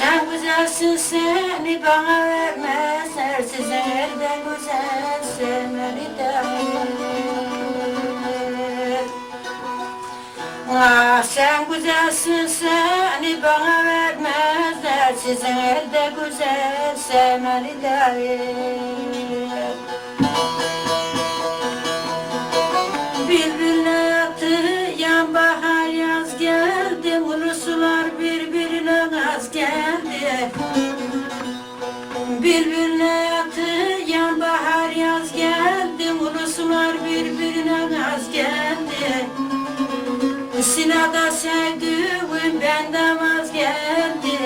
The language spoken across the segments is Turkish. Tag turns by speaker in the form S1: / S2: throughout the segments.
S1: Sen güzelsin seni bana vermezler. Sizin elde güzel sevmeli de. Ah sen güzelsin seni bana vermezler. Sizin elde güzel sevmeli de. Birbirine yattı yan bahar yaz geldi. Ulusular birbirine gaz geldi Birbirine yattı yan bahar yaz geldi. Ulusular birbirine gaz geldi. Silada sevdiğim benden vazgeçti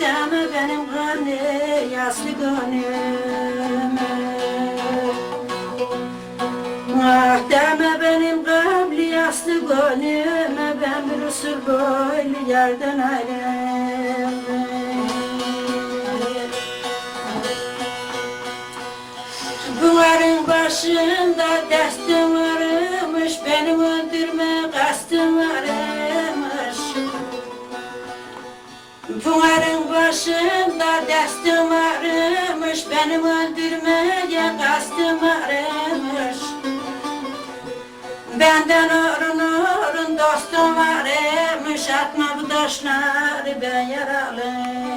S1: Deme benim gönlüm yaslı gönlüm. Ah deme benim kabli yaslı gönlüme Ben bir usul boylu yerden ayrıldım destim varmış Beni öldürmeye kastım varmış Benden orun orun dostum varmış Atma bu taşları ben yaralıyım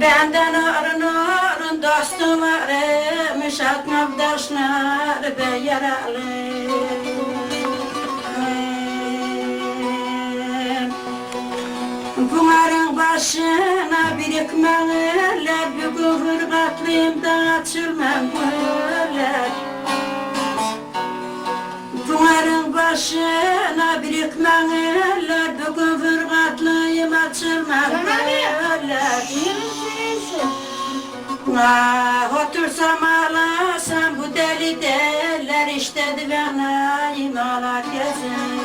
S1: Benden orun orun dostum varmış Atma bu taşları ben yaralıyım Kumarın başına birikmeler Bugün hırkatlıyım da açılmam güller Kumarın başına birikmeler Bugün hırkatlıyım açılmam güller Ah, otursam ağlasam bu deli derler işte divanayım ağlar gözüm